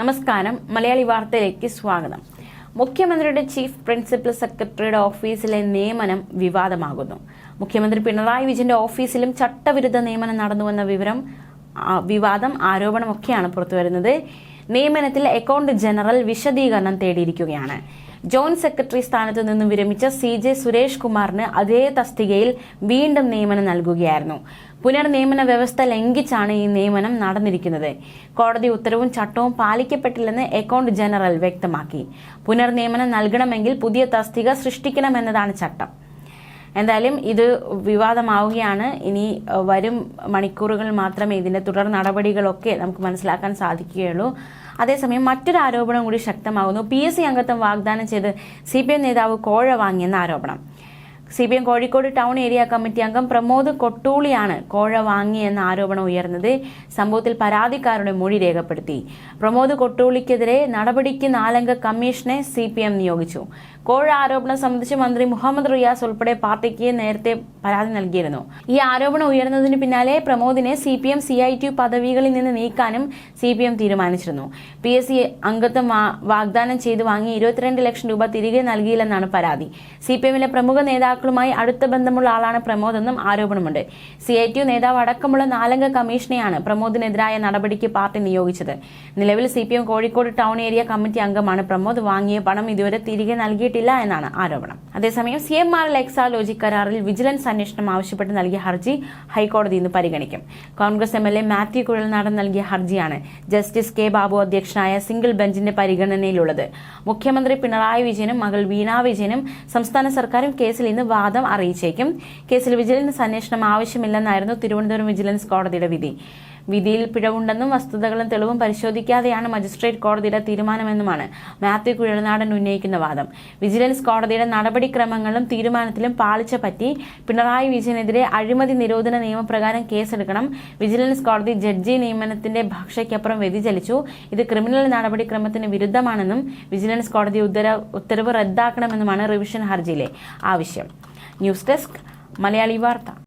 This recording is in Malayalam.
നമസ്കാരം. മലയാളി വാർത്തയിലേക്ക് സ്വാഗതം. മുഖ്യമന്ത്രിയുടെ ചീഫ് പ്രിൻസിപ്പൽ സെക്രട്ടറിയുടെ ഓഫീസിലെ നിയമനം വിവാദമാകുന്നു. മുഖ്യമന്ത്രി പിണറായി വിജയന്റെ ഓഫീസിലും ചട്ടവിരുദ്ധ നിയമനം നടന്നുവെന്ന വിവരം വിവാദം ആരോപണമൊക്കെയാണ് പുറത്തുവരുന്നത്. നിയമനത്തിൽ അക്കൗണ്ട് ജനറൽ വിശദീകരണം തേടിയിരിക്കുകയാണ്. ജോയിന്റ് സെക്രട്ടറി സ്ഥാനത്ത് നിന്നും വിരമിച്ച സി ജെ സുരേഷ് കുമാറിന് അതേ തസ്തികയിൽ വീണ്ടും നിയമനം നൽകുകയായിരുന്നു. പുനർനിയമന വ്യവസ്ഥ ലംഘിച്ചാണ് ഈ നിയമനം നടന്നിരിക്കുന്നത്. കോടതി ഉത്തരവും ചട്ടവും പാലിക്കപ്പെട്ടില്ലെന്ന് അക്കൗണ്ട് ജനറൽ വ്യക്തമാക്കി. പുനർനിയമനം നൽകണമെങ്കിൽ പുതിയ തസ്തിക സൃഷ്ടിക്കണമെന്നതാണ് ചട്ടം. എന്തായാലും ഇത് വിവാദമാവുകയാണ്. ഇനി വരും മണിക്കൂറുകൾ മാത്രമേ ഇതിന്റെ തുടർ നടപടികളൊക്കെ നമുക്ക് മനസ്സിലാക്കാൻ സാധിക്കുകയുള്ളൂ. അതേസമയം മറ്റൊരു ആരോപണം കൂടി ശക്തമാകുന്നു. പി എസ് സി അംഗത്വം വാഗ്ദാനം ചെയ്ത് സി പി എം നേതാവ് കോഴ വാങ്ങിയെന്ന ആരോപണം. C P M Kozhikode town area committee അംഗം പ്രമോദ് കൊട്ടൂളിയാണ് കോഴ വാങ്ങിയെന്ന ആരോപണം ഉയർന്നത്. സംഭവത്തിൽ പരാതിക്കാരുടെ മൊഴി രേഖപ്പെടുത്തി. പ്രമോദ് കൊട്ടൂളിക്കെതിരെ നടപടിക്ക് നാലംഗ കമ്മീഷനെ സി പി എം നിയോഗിച്ചു. കോഴ ആരോപണം സംബന്ധിച്ച് മന്ത്രി മുഹമ്മദ് റിയാസ് ഉൾപ്പെടെ പാർട്ടിക്ക് നേരത്തെ പരാതി നൽകിയിരുന്നു. ഈ ആരോപണം ഉയർന്നതിന് പിന്നാലെ പ്രമോദിനെ C P M C I T പദവികളിൽ നിന്ന് നീക്കാനും സി പി എം തീരുമാനിച്ചിരുന്നു. പി എസ് സി അംഗത്വം വാഗ്ദാനം ചെയ്തു വാങ്ങി ഇരുപത്തിരണ്ട് ലക്ഷം രൂപ തിരികെ നൽകിയില്ലെന്നാണ് പരാതി. സി പി എമ്മിലെ പ്രമുഖ നേതാക്കളുമായി അടുത്ത ബന്ധമുള്ള ആളാണ് പ്രമോദ് എന്നും ആരോപണമുണ്ട്. സി ഐ ടി നേതാവ് അടക്കമുള്ള നാലംഗ കമ്മീഷനെയാണ് പ്രമോദിനെതിരായ നടപടിക്ക് പാർട്ടി നിയോഗിച്ചത്. നിലവിൽ C P M Kozhikode town area committee അംഗമാണ് പ്രമോദ്. വാങ്ങിയ പണം ഇതുവരെ തിരികെ നൽകിയിട്ടില്ല എന്നാണ് ആരോപണം. അതേസമയം സി എം ആർ എക്സാലോജി കരാറിൽ വിജിലൻസ് അന്വേഷണം ആവശ്യപ്പെട്ട് നൽകിയ ഹർജി ഹൈക്കോടതി ഇന്ന് പരിഗണിക്കും. Congress M L A Mathew Kuzhalnadan നൽകിയ ഹർജിയാണ് ജസ്റ്റിസ് കെ ബാബു അധ്യക്ഷനായ സിംഗിൾ ബെഞ്ചിന്റെ പരിഗണനയിലുള്ളത്. മുഖ്യമന്ത്രി പിണറായി വിജയനും മകൾ വീണ വിജയനും സംസ്ഥാന സർക്കാരും കേസിൽ ഇന്ന് വാദം അറിയിച്ചേക്കും. കേസിൽ വിജിലൻസ് അന്വേഷണം ആവശ്യമില്ലെന്നായിരുന്നു തിരുവനന്തപുരം വിജിലൻസ് കോടതിയുടെ വിധി. വിധിയിൽ പിഴവുണ്ടെന്നും വസ്തുതകളും തെളിവും പരിശോധിക്കാതെയാണ് മജിസ്ട്രേറ്റ് കോടതിയുടെ തീരുമാനമെന്നുമാണ് മാത്യു കുഴൽനാടൻ ഉന്നയിക്കുന്ന വാദം. വിജിലൻസ് കോടതിയുടെ നടപടിക്രമങ്ങളും തീരുമാനത്തിലും പാളിച്ച പറ്റി പിണറായി വിജയനെതിരെ അഴിമതി നിരോധന നിയമപ്രകാരം കേസെടുക്കണം. വിജിലൻസ് കോടതി ജഡ്ജി നിയമനത്തിന്റെ ഭാഷയ്ക്കപ്പുറം വ്യതിചലിച്ചു ഇത് ക്രിമിനൽ നടപടിക്രമത്തിന് വിരുദ്ധമാണെന്നും വിജിലൻസ് കോടതി ഉത്തര- ഉത്തരവ് റദ്ദാക്കണമെന്നുമാണ് റിവിഷൻ ഹർജിയിലെ ആവശ്യം. ന്യൂസ് ഡെസ്ക് മലയാളി വാർത്ത.